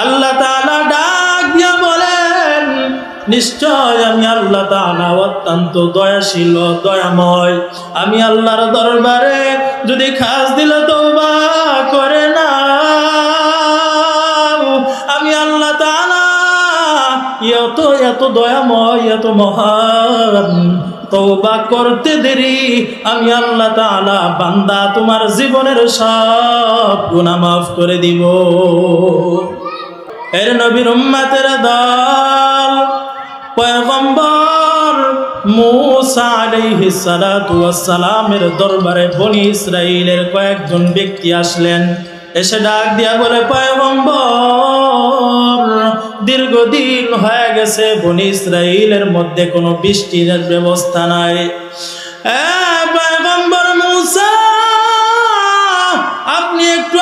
আল্লাহ তাআলা ডাক দিয়া বলেন, নিশ্চয় আমি আল্লাহ তাআলা অত্যন্ত দয়াশীল দয়াময়। আমি আল্লাহর দরবারে যদি খাস দিলে তওবা করে না আমি আল্লাহ তাআলা এত এত দয়াময়, এত মহান। তওবা করতে দেরি, আমি আল্লাহ তাআলা বান্দা, তোমার জীবনের সব গুনাহ মাফ করে দিব। এর নবীর উম্মাতের দল, পয়গম্বর মুসা আলাইহিস সালাতু সালামের দরবারে বনি ইসরাইলের কয়েকজন ব্যক্তি আসলেন। এসে ডাক দিয়া বলে, পয়গম্বর, দীর্ঘদিন হয়ে গেছে, বনি ইসরাইলের মধ্যে কোনো বৃষ্টির ব্যবস্থা নাই। পয়গম্বর মুসা, আপনি একটু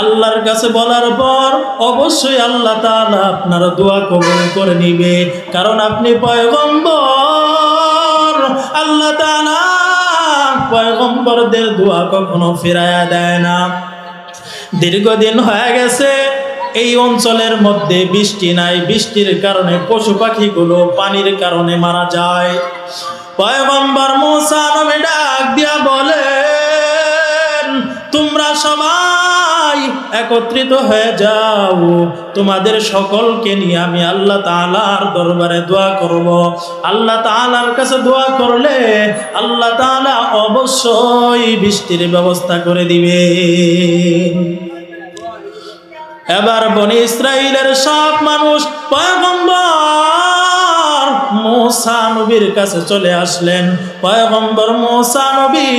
আল্লাহর কাছে বলার পর অবশ্যই আল্লাহ তাআলা আপনার দোয়া কবুল করে নিবে। কারণ আপনি পয়গম্বর। আল্লাহ পয়গম্বরদের দোয়া কখনো ফিরায়া দেয় না। দীর্ঘদিন হয়ে গেছে, এই অঞ্চলের মধ্যে বৃষ্টি নাই। বৃষ্টির কারণে পশু পাখিগুলো পানির কারণে মারা যায়। পয়গম্বর মুসা নবী ডাক দিয়া বলেন, তোমরা সবাই একত্রিত হয়ে যাও। তোমাদের সকলকে নিয়ে আমি আল্লাহ তালার দরবারে দোয়া করব। আল্লাহ তালার কাছে দোয়া করলে আল্লাহ তালা অবশ্যই বৃষ্টির ব্যবস্থা করে দিবে। এবার বনি ইসরাইলের সব মানুষ পয়গম্বর মোসা নবীর কাছে চলে আসলেন। পয়গম্বর মোসা নবী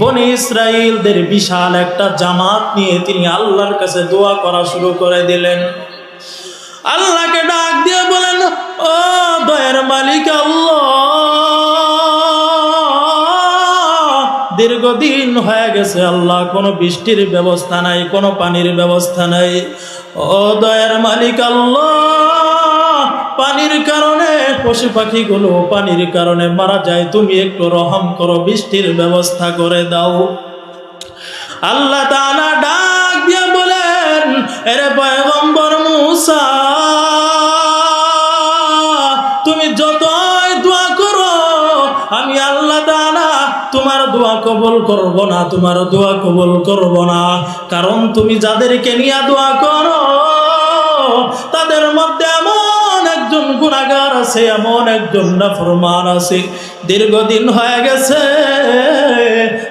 বনি ইসরাইলদের বিশাল একটা জামাত নিয়ে তিনি আল্লাহর কাছে দোয়া করা শুরু করে দিলেন। আল্লাহকে ডাক দিয়ে বলেন, ও দয়ের মালিক আল্লাহ, দীর্ঘদিন হয়ে গেছে আল্লাহ, কোনো বৃষ্টির ব্যবস্থা নাই, কোনো পানির ব্যবস্থা নাই। ও দয়ের মালিক আল্লাহ পানির কারণে, পশু পাখিগুলো পানির কারণে মারা যায়। তুমি একটু রহম করো, বৃষ্টির ব্যবস্থা করে দাও। আল্লাহ ডাক দিয়ে বলেন, এরে পয়গম্বর মুসা, তুমি যতই দোয়া করো, আমি আল্লাহ তাআলা তোমার দোয়া কবল করব না, তোমার দোয়া কবল করব না। কারণ তুমি যাদেরকে নিয়ে দোয়া করো, তাদের এমন একজন গুণাগার আছে, এমন একজন নাফরমান আছে। দীর্ঘদিন হয়ে গেছে,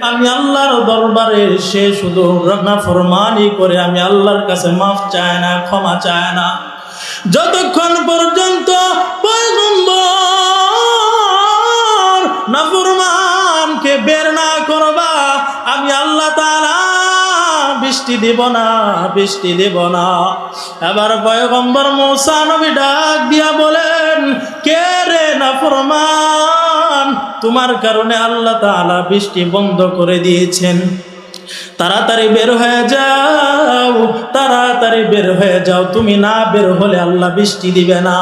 আমি আল্লাহর দরবারে সে শুধু নাফরমানি করে, আমি আল্লাহর কাছে মাফ চায় না, ক্ষমা চায় না। যতক্ষণ পর্যন্ত নাফরমানকে বের না করবা, আমি আল্লাহ তাআলা বৃষ্টি দেব না, বৃষ্টি দেব না। এবার পয়গম্বর মৌসা নবী ডাক দিয়া বলেন, কে রে নাফরমান? তোমার কারণে আল্লাহ তাআলা বৃষ্টি বন্ধ করে দিয়েছেন। তাড়াতাড়ি বের হয়ে যাও, তাড়াতাড়ি বের হয়ে যাও। তুমি না বের হলে আল্লাহ বৃষ্টি দিবে না।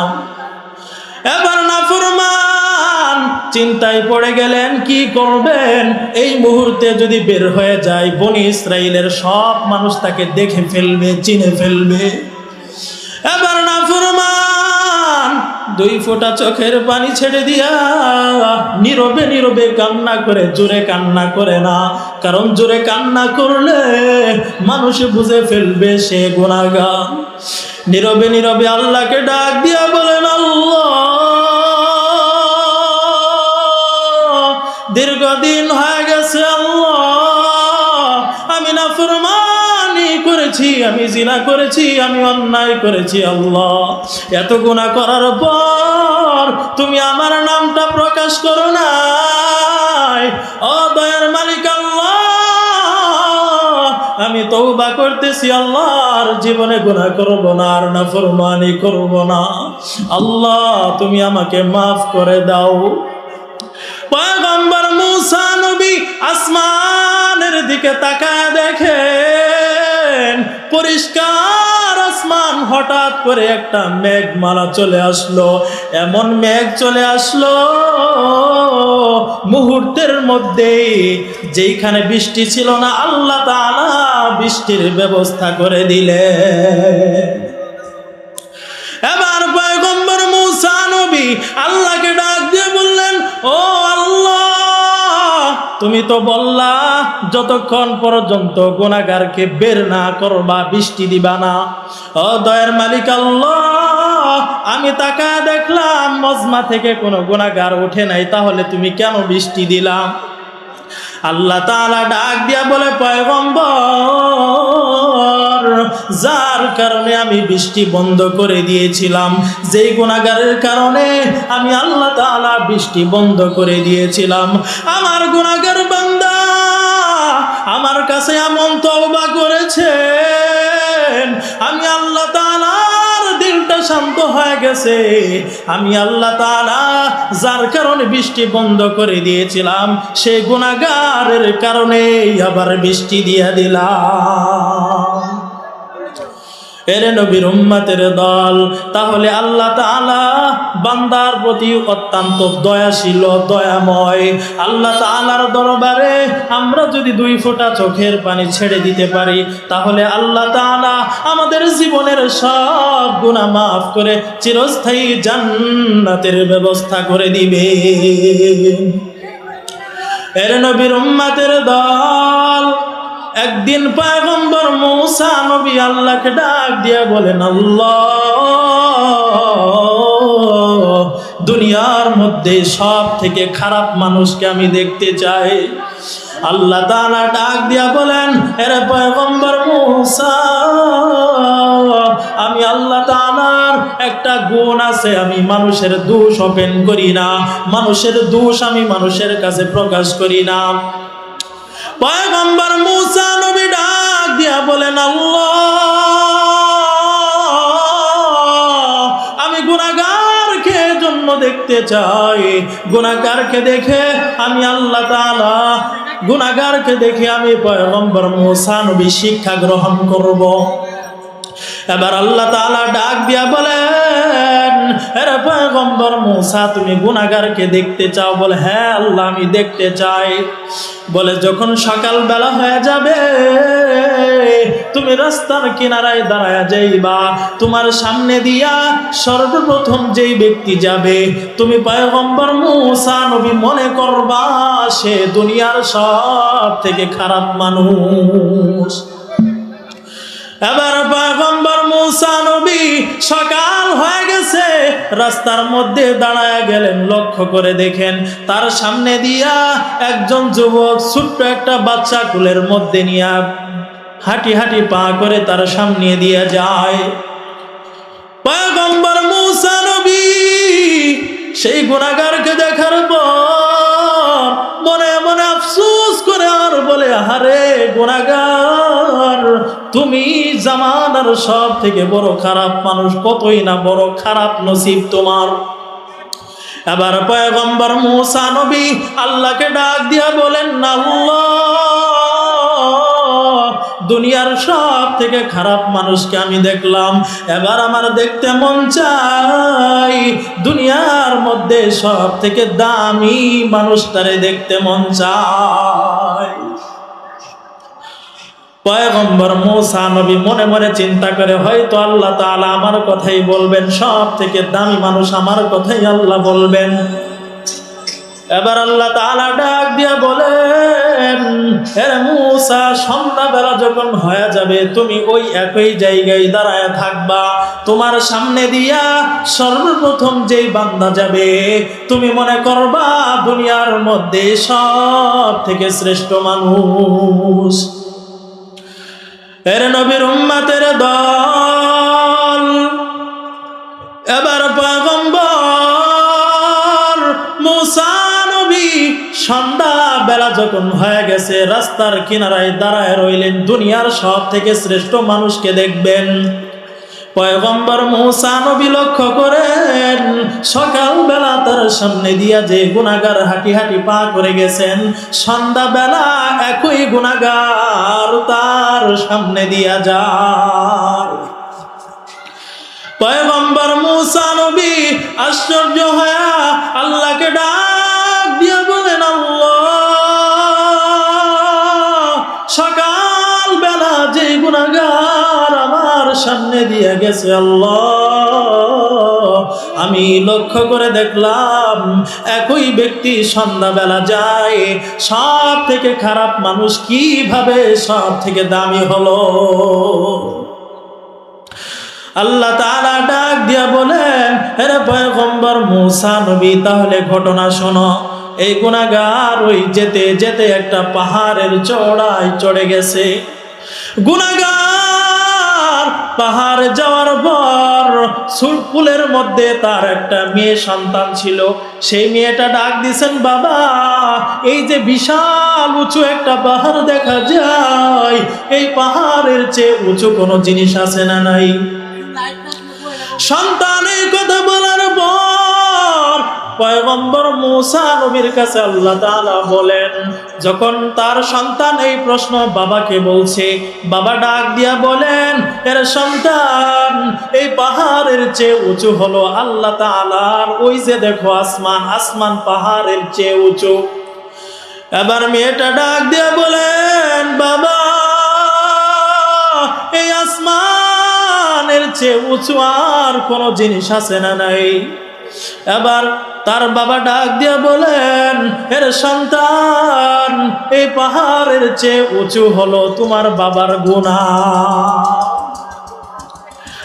এবার না ফরমান চিন্তায় পড়ে গেলেন, কি করবেন? এই মুহূর্তে যদি বের হয়ে যায়, বনি ইসরায়েলের সব মানুষ তাকে দেখে ফেলবে, চিনে ফেলবে। এবার না ফরমান, দুই ফোঁটা চোখের পানি ছেড়ে দিয়া নীরবে নীরবে কান্না করে, জোরে কান্না করে না। কারণ জোরে কান্না করলে মানুষ বুঝে ফেলবে সে গুণাগান নীরবে নীরবে আল্লাহকে ডাক দিয়া করেছি, আমি জিনা করেছি, আমি অন্যায় করেছি, আল্লাহ। এত গুণা করার পর তুমি আমার নামটা প্রকাশ করো নাই। ও দয়ার মালিক আল্লাহ, আমি তৌবা করতেছি, আল্লাহর জীবনে গুনাহ করব না, আর না ফরমানি করব না। আল্লাহ, তুমি আমাকে মাফ করে দাও। পয়গম্বর মুসা নবী আসমানের দিকে তাকায় দেখেন, পরিষ্কার আসমান হঠাৎ করে একটা মেঘ মেঘমালা চলে আসলো। এমন মেঘ চলে আসলো মুহূর্তের মধ্যে যেইখানে বৃষ্টি ছিল না, আল্লাহ তাআলা বৃষ্টির ব্যবস্থা করে দিলে এবার পয়গম্বর মুসা নবী আল্লাহকে ডাক দিয়ে বললেন, ও তুমি তো বললা, যতক্ষণ পর্যন্ত গোনাগারকে বের না করবা, বৃষ্টি দিবা না। ও দয়ের মালিক আল্লাহ, আমি তাকা দেখলাম, মজমা থেকে কোনো গোনাগার ওঠে নাই, তাহলে তুমি কেন বৃষ্টি দিলাম আল্লাহ তাআলা ডাক দিয়া বলে, পয়গম্বর যার কারণে আমি বৃষ্টি বন্ধ করে দিয়েছিলাম। যেই গুণাগারের কারণে আমি আল্লাহ তাআলা বৃষ্টি বন্ধ করে দিয়েছিলাম। আমার গুণাগার বান্দা আমার কাছে এমন তওবা করেছে আমি আল্লাহ তাআলার দিলটা শান্ত হয়ে গেছে। আমি আল্লাহ তাআলা যার কারণে বৃষ্টি বন্ধ করে দিয়েছিলাম সেই গুণাগারের কারণেই আবার বৃষ্টি দিয়ে দিলাম। এর নবীর উম্মাতের দল, তাহলে আল্লাহ তাআলা বান্দার প্রতি অত্যন্ত দয়াশীল দয়াময়। আল্লাহ তাআলার দরবারে আমরা যদি দুই ফোঁটা চোখের পানি ছেড়ে দিতে পারি, তাহলে আল্লাহ তাআলা আমাদের জীবনের সব গুণা মাফ করে চিরস্থায়ী জান্নাতের ব্যবস্থা করে দিবে। এর নবীর উম্মাতের দল একদিন পয়গম্বর মূসা নবী আল্লাহকে ডাক দিয়ে বলেন, আল্লাহ, দুনিয়ার মধ্যে সব থেকে খারাপ মানুষকে আমি দেখতে চাই। আল্লাহ তাআলা ডাক দিয়া বলেন, এরে পয়গম্বর মূসা, আমি আল্লাহ তাআলার একটা গুণ আছে, আমি মানুষের দোষ ওপেন করি না। মানুষের দোষ আমি মানুষের কাছে প্রকাশ করি না। পয়গম্বর দিয়া বলেন আল্লাহ আমি জন্য দেখতে চাই। গুনাহগারকে দেখে আমি আল্লাহ তাআলা, গুনাহগারকে দেখে আমি পয়গম্বর মুসা শিক্ষা গ্রহণ করব। এবার আল্লাহ তাআলা ডাক দিয়া বলেন, এরে পয়গম্বর মুসা, তুমি গুনাহগারকে দেখতে চাও? বলে হ্যাঁ আল্লাহ, আমি দেখতে চাই। বলে, যখন সকাল বেলা হয়ে যাবে তুমি রাস্তার কিনারায় দাঁড়ায় যাইবা। তোমার সামনে দিয়া সর্বপ্রথম যেই ব্যক্তি যাবে, তুমি পয়গম্বর মুসা নবী মনে করবা, সে দুনিয়ার সব থেকে খারাপ মানুষ। এবার পয়গম্বর মুসা নবী সকাল হয়ে গেছে, রাস্তার মধ্যে দাঁড়ায় গেলেন। লক্ষ্য করে দেখেন, তার সামনে দিয়া একজন যুবক ছোট্ট একটা বাচ্চা কুলের মধ্যে নিয়ে হাঁটি হাঁটি পা করে তার সামনে দিয়ে যায়। সেই গুণাগারকে দেখার পর মনে মনে আফসোস করে আর বলে, আহারে গুণাগার তুমি জামানার সব থেকে বড় খারাপ মানুষ, কতই না বড় খারাপ নসিব তোমার? এবার পয়গম্বর মুসা নবী আল্লাহকে ডাক দিয়া বলেন, আল্লাহ দুনিয়ার সব থেকে খারাপ মানুষকে আমি দেখলাম। এবার আমার দেখতে মন চাই, দুনিয়ার মধ্যে সব থেকে দামি মানুষটারে দেখতে মন চায় পয়গম্বর মুসা নবী মনে মনে চিন্তা করে, হয়তো আল্লাহ তাআলা আমার কথাই বলবেন সব থেকে দামি মানুষ আমার কথাই আল্লাহ বলবেন। এবার আল্লাহ তাআলা ডাক দিয়া বলেন এর মুসা সন্ধ্যাবেলা যখন হয়ে যাবে, তুমি ওই একই জায়গায় দাঁড়ায় থাকবা। তোমার সামনে দিয়া সর্বপ্রথম যেই বান্দা যাবে, তুমি মনে করবা দুনিয়ার মধ্যে সব থেকে শ্রেষ্ঠ মানুষ। এর নবীর উম্মাতের দল, এবার পয়গম্বর সন্ধ্যা বেলা যখন হয়ে গেছে, রাস্তার কিনারায় দাঁড়ায় রইলেন দুনিয়ার সব থেকে শ্রেষ্ঠ মানুষকে দেখবেন। পয়গম্বর মূসা নবী লক্ষ্য করেন, সকালবেলা তার সামনে দিয়া যে গুনাগার হাঁটি হাঁটি পা করে গেছেন, সন্ধ্যাবেলা একই গুনাগার তার সামনে দিয়া যায়। পয়গম্বর মূসা নবী আশ্চর্য হয়ে আল্লাহকে ডাক সকাল বেলা যে গুনাগার আমার সামনে দিয়ে গেছে আমি লক্ষ্য করে দেখলাম, একই ব্যক্তি সন্ধ্যাবেলা যায়, সব থেকে খারাপ মানুষ কীভাবে সব থেকে দামি হলো? আল্লাহ তাআলা ডাক দিয়া বলেন আরে পয়গম্বর নবী, তাহলে ঘটনা শোনো। এই গুনাহগার ওই যেতে যেতে একটা পাহাড়ের চড়াই চড়ে গেছে। গুনাহগার পাহাড় যাওয়ার পর সুরপুলের মধ্যে তার একটা মেয়ে সন্তান ছিল। সেই মেয়েটা ডাক দিছেন বাবা এই যে বিশাল উঁচু একটা পাহাড় দেখা যায়। এই পাহাড়ের চেয়ে উঁচু কোনো জিনিস আছে না নাই? সন্তানের কথা বলার পর পয়গম্বর মুসা নবীর কাছে আল্লাহ তাআলা বলেন, যখন তার সন্তান এই প্রশ্ন বাবাকে বলছে, বাবা ডাক দিয়া বলেন, এর সন্তান, এই পাহাড়ের চেয়ে উঁচু হলো আল্লাহ তাআলার, ওই যে দেখো আসমান আসমান পাহাড়ের চেয়ে উঁচু। এবার মেয়েটা ডাক দিয়া বলেন, বাবা, এই আসমানের চেয়ে উঁচু আর কোনো জিনিস আছে না নাই? এবার তার বাবা ডাক দিয়া বলেন, এর সন্তান, এই পাহাড়ের চেয়ে উঁচু হলো তোমার বাবার গুণা।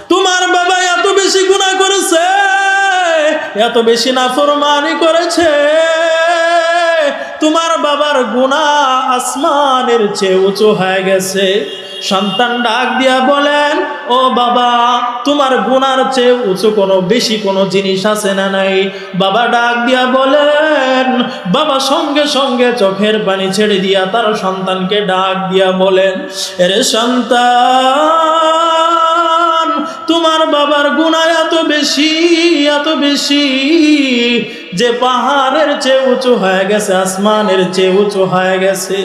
তোমার বাবা এত বেশি গুণা করেছে, এত বেশি নাফরমানি করেছে। তোমার বাবার গুণা আসমানের চেয়ে উঁচু হয়ে গেছে। সন্তান ডাক দিয়া বলেন, ও বাবা, তোমার গুনার চেয়ে উঁচু কোনো বেশি কোনো জিনিস আছে না নাই? বাবা ডাক দিয়া বলেন, বাবা সঙ্গে সঙ্গে চোখের পানি ছেড়ে দিয়া তার সন্তানকে ডাক দিয়া বলেন এরে সন্তান, তোমার বাবার গুণা এত বেশি এত বেশি যে পাহাড়ের চেয়ে উঁচু হয়ে গেছে, আসমানের চেয়ে উঁচু হয়ে গেছে।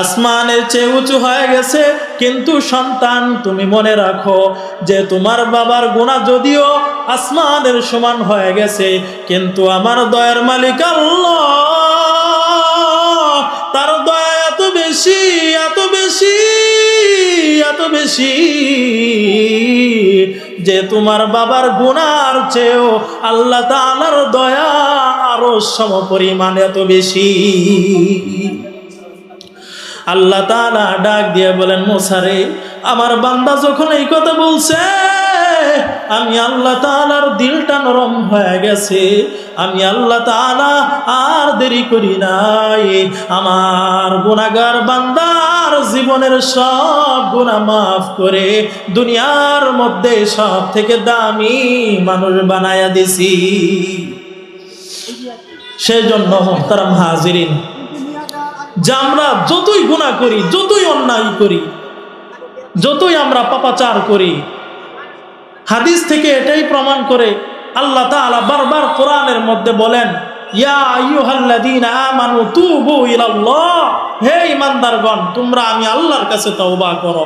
আসমানের চেয়ে উঁচু হয়ে গেছে, কিন্তু সন্তান তুমি মনে রাখো যে তোমার বাবার গুণা যদিও আসমানের সমান হয়ে গেছে, কিন্তু আমার দয়ার মালিক আল্লাহ। তার দয়া এত বেশি এত বেশি এত বেশি যে তোমার বাবার গুনার চেয়েও আল্লাহ তাআলার দয়া আরও সম পরিমাণ এত বেশি। আল্লাহ তাআলা ডাক দিয়ে বলেন মোসারে আমার বান্দা যখন এই কথা বলছে, আমি আল্লাহ তাআলার দিলটা নরম হয়ে গেছে, আমি আল্লাহ তাআলা আর দেরি করি নাই। আমার গুনাহগার বান্দার জীবনের সব গুণা মাফ করে দুনিয়ার মধ্যে সব থেকে দামি মানুষ বানায়া দিছি। সেই জন্য মোহতারাম হাজিরিন যে আমরা যতই গুণা করি, যতই অন্যায় করি, যতই আমরা পাপাচার করি, হাদিস থেকে এটাই প্রমাণ করে আল্লাহ তালা বারবার কোরআনের মধ্যে বলেন হে ইমানদারগণ তোমরা আমি আল্লাহর কাছে তওবা করো।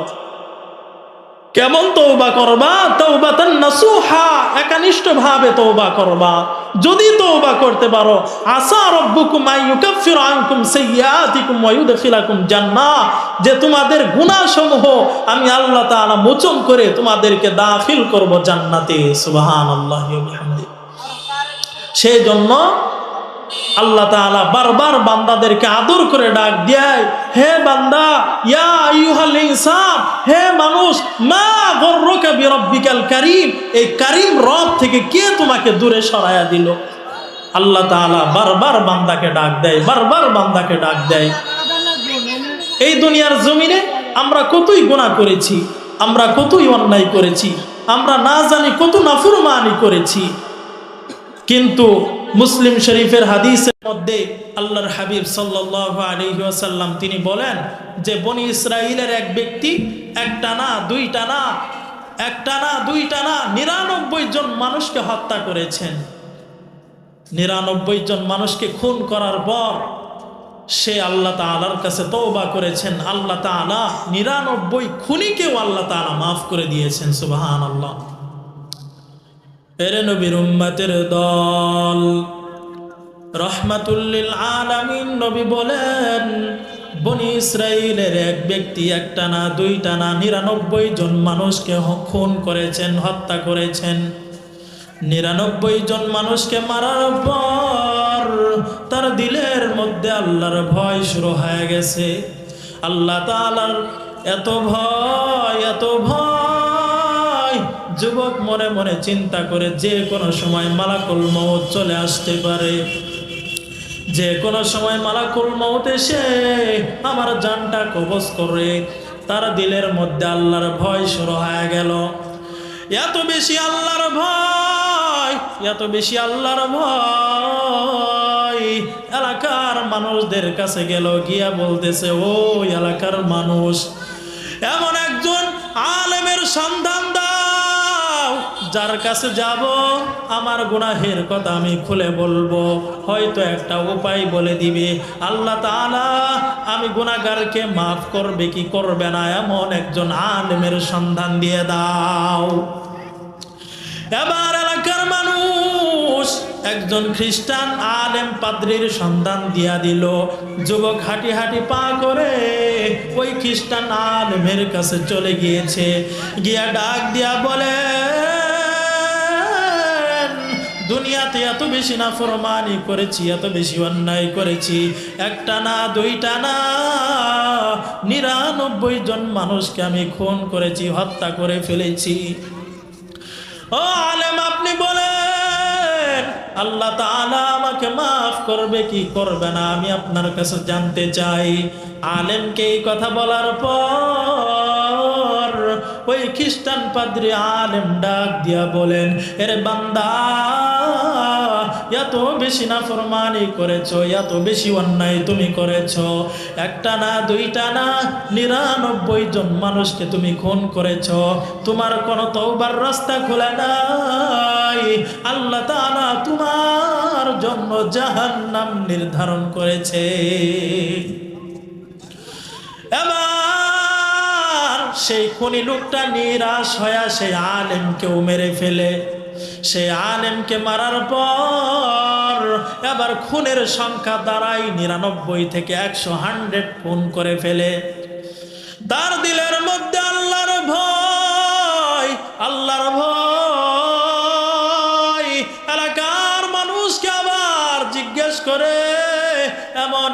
কেমন তৌবা করবা? তৌবাতান নাসুহা একানিষ্ঠ ভাবে তৌবা করবা। যদি তৌবা করতে পারো, আসা রব্বুকুম আইয়ুকাফির আনকুম সাইয়্যাতিকুম ওয়া ইউদখিলাকুম জান্নাহ। যে তোমাদের গুনাহসমূহ আমি আল্লাহ তাআলা মোচন করে তোমাদেরকে দাখিল করব জান্নাতে। সুবহানাল্লাহি ওয়া বিহামদি সেই জন্য আল্লাহ তাআলা বারবার বান্দাদেরকে আদর করে ডাক দেয়, হে বান্দা, ইয়া হে মানুষ, মা গররুকা বিরাব্বিকাল কারীম, এই কারীম রব থেকে কে তোমাকে দূরে সরায়া দিল? আল্লাহ তাআলা বারবার বান্দাকে ডাক দেয়, বারবার বান্দাকে ডাক দেয়। এই দুনিয়ার জমিনে আমরা কতই গুনাহ করেছি, আমরা কতই অন্যায় করেছি, আমরা না জানি কত নাফরমানি করেছি, কিন্তু মুসলিম শরীফের হাদিসের মধ্যে আল্লাহর হাবিব সাল্লাহ আলী ওয়াসাল্লাম তিনি বলেন যে বনি ইসরায়েলের এক ব্যক্তি একটা না দুইটা না একটা না দুইটা না নিরানব্বই জন মানুষকে হত্যা করেছেন। নিরানব্বই জন মানুষকে খুন করার পর সে আল্লাহ তালার কাছে তৌবা করেছেন। আল্লাহ তালা নিরানব্বই খুনিকেও আল্লাহ তালা মাফ করে দিয়েছেন সুবাহান আল্লাহ এরে নবীর উম্মতের দল। রহমাতুল্লিল আলামিন নবী বলেন, বনি ইসরায়েলের এক ব্যক্তি, একটা না, দুইটা না, নিরানব্বই জন মানুষকে খুন করেছেন, হত্যা করেছেন। নিরানব্বই জন মানুষকে মারার পর তার দিলের মধ্যে আল্লাহর ভয় শুরু হয়ে গেছে। আল্লাহ তাআলার এত ভয় এত ভয় যুবক মনে মনে চিন্তা করে যে কোনো সময় মালাকুল মৌত চলে আসতে পারে। যে কোনো সময় মালাকুল মৌত এসে আমার জানটা কবজ করে, তার দিলের মধ্যে আল্লাহর ভয় শুরু হয়ে গেল। এত বেশি আল্লাহর ভয়, এত বেশি আল্লাহর ভয়। এলাকার মানুষদের কাছে গেল, গিয়া বলতেছে ও এলাকার মানুষ, এমন একজন আলেমের সন্ধান যার কাছে যাব, আমার গুনাহের কথা আমি খুলে বলব। হয়তো একটা উপায় বলে দিবে। আল্লাহ তাআলা আমি গুনাহগারকে মাফ করবে কি করবে না, এমন একজন আলেমের সন্ধান দিয়ে দাও। এবার এলাকার মানুষ একজন খ্রিস্টান আলেম পাদ্রির সন্ধান দিয়া দিল। যুবক হাঁটি হাঁটি পা করে ওই খ্রিস্টান আলেমের কাছে চলে গিয়েছে। গিয়া ডাক দিয়া বলে দুনিয়াতে এত বেশি না ফরমানি করেছি, এত বেশি অন্যায় করেছি। একটা না, দুইটা না, নিরানব্বই জন মানুষকে আমি খুন করেছি, হত্যা করে ফেলেছি। ও আলেম, আপনি বলেন, আল্লাহ তাআলা আমাকে মাফ করবে কি করবে না, আমি আপনার কাছে জানতে চাই। আলেমকে এই কথা বলার পর ওই খ্রিস্টান পাদ্রী আলেম ডাক দিয়া বলেন, এর বান্দা এত বেশি না ফরমানি করেছ এত বেশি অন্যায় তুমি করেছ। একটা না, দুইটা না, নিরানব্বই জন মানুষকে তুমি খুন করেছ। তোমার কোনো তৌবার রাস্তা খোলা নাই। আল্লাহ তাআলা তোমার জন্য জাহান নাম নির্ধারণ করেছে। এবার সেই খনি লোকটা নিরাশ হয়ে সেই আলেমকেও মেরে ফেলে। সেই আলেমকে মারার পর এবার খুনের সংখ্যা দাঁড়ায় নিরানব্বই থেকে একশো হান্ড্রেড ফোন করে ফেলে। তার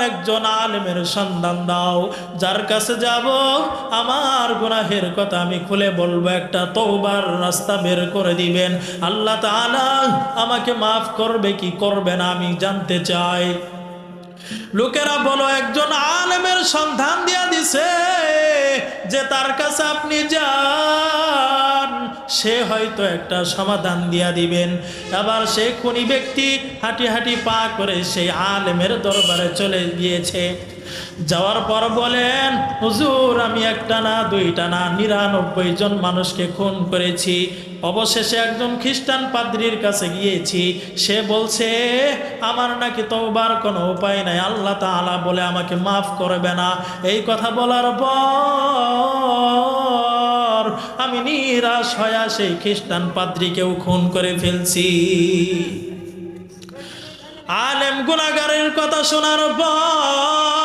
একজন আলেমের সন্ধান দাও। যার কাছে যাব, আমার গুনাহের কথা আমি খুলে বলব, একটা তৌবার রাস্তা বের করে দিবেন। আল্লাহ তালা আমাকে মাফ করবে কি করবে না আমি জানতে চাই। লোকেরা বলো, একজন আলেমের সন্ধান দিয়া দিছে যে তার কাছে আপনি যান, সে হয়তো একটা সমাধান দিয়া দিবেন। আবার সে খুনি ব্যক্তি হাঁটি হাঁটি পা করে সেই আলেমের দরবারে চলে গিয়েছে। যাওয়ার পর বলেন, হুজুর, আমি একটা না, দুইটা না, নিরানব্বই জন মানুষকে খুন করেছি। অবশেষে একজন খ্রিস্টান পাদ্রির কাছে গিয়েছি। সে বলছে, আমার নাকি তওবার কোনো উপায় নাই। আল্লাহ তাআলা বলে আমাকে মাফ করবে না। এই কথা বলার পর আমি নিরাশ হয়ে সেই খ্রিস্টান পাদ্রিকেও খুন করে ফেলছি। আলেম গুনাগারের কথা শোনার পর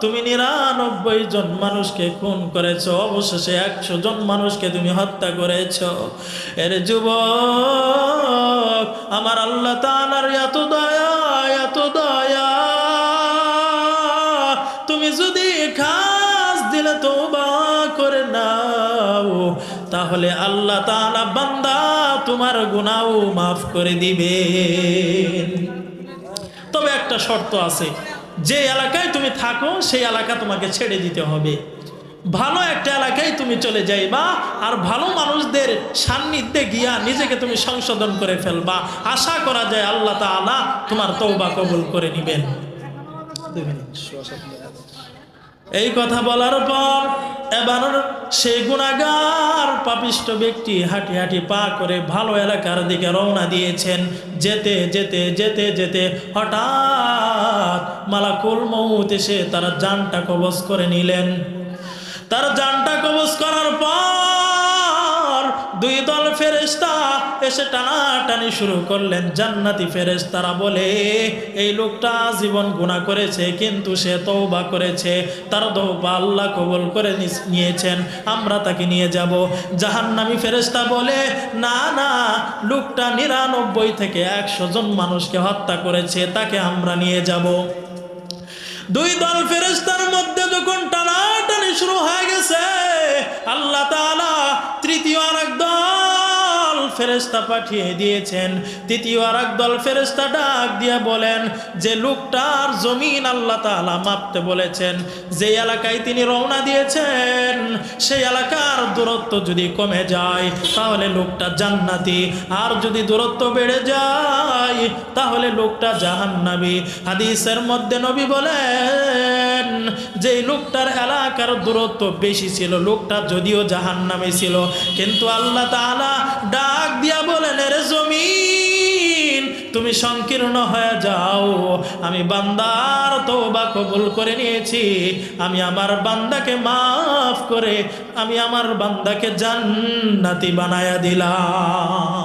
তুমি নিরানব্বই জন মানুষকে খুন করেছ, অবশেষে একশো জন মানুষকে তুমি হত্যা করেছ। এর যুব আমার আল্লাহ তাআলার এত দয়া এত দয়া। তুমি যদি খাস দিলে তোবা করে নাও, তাহলে আল্লাহ তাআলা বান্দা তোমার গুণাও মাফ করে দিবে তবে একটা শর্ত আছে যে এলাকায় তুমি থাকো, সেই এলাকা তোমাকে ছেড়ে দিতে হবে। ভালো একটা এলাকায় তুমি চলে যাইবা আর ভালো মানুষদের সান্নিধ্যে গিয়া নিজেকে তুমি সংশোধন করে ফেলবা। আশা করা যায় আল্লাহ তোমার তৌবা কবুল করে নিবেন। দুই মিনিট। এই কথা বলার পর এবার সে গুণাগার পাপিষ্ট ব্যক্তি হাঁটি হাঁটি পা করে ভালো এলাকার দিকে রওনা দিয়েছেন। যেতে যেতে যেতে যেতে হঠাৎ মালাকুল মৌত এসে তার জানটা কবজ করে নিলেন। তার জানটা কবজ করার পর দুই দল ফেরেশতা এসে টানাটানি শুরু করলেন। জান্নাতি ফেরেশতারা বলে, এই লোকটা জীবন গুণা করেছে, কিন্তু সে তৌবা করেছে। তার তৌবা আল্লাহ কবল করে নিয়েছেন। আমরা তাকে নিয়ে যাব। জাহান্নামি ফেরেশতা বলে, না না, লোকটা নিরানব্বই থেকে একশো জন মানুষকে হত্যা করেছে, তাকে আমরা নিয়ে যাব। দুই দল ফেরেস্তার মধ্যে যখন টানাটানি শুরু হয়ে গেছে, আল্লাহ তাআলা তৃতীয় আর এক দল ফেরেস্তা পাঠিয়ে দিয়েছেন। তৃতীয় আর এক দল ফেরেস্তা ডাক দিয়ে বলেন, যে লোকটার জমিন আল্লাহ তাআলা মাপতে বলেছেন, যে এলাকায় তিনি রওনা দিয়েছেন, সেই এলাকার দূরত্ব যদি কমে যায়, তাহলে লোকটা জান্নাতি। আর যদি দূরত্ব বেড়ে যায়, তাহলে লোকটা জাহান্নাবী হাদিসের মধ্যে নবী বলেন যে লোকটার এলাকার দূরত্ব বেশি ছিল, লোকটা যদিও জাহান্নামে ছিল, কিন্তু আল্লাহ তাআলা ডাক দিয়া বলেন রে জমিন, তুমি সংকীর্ণ হয়ে যাও। আমি বান্দার তওবা কবুল করে নিয়েছি। আমি আমার বান্দাকে মাফ করে, আমি আমার বান্দাকে জান্নাতি বানায়া দিলাম।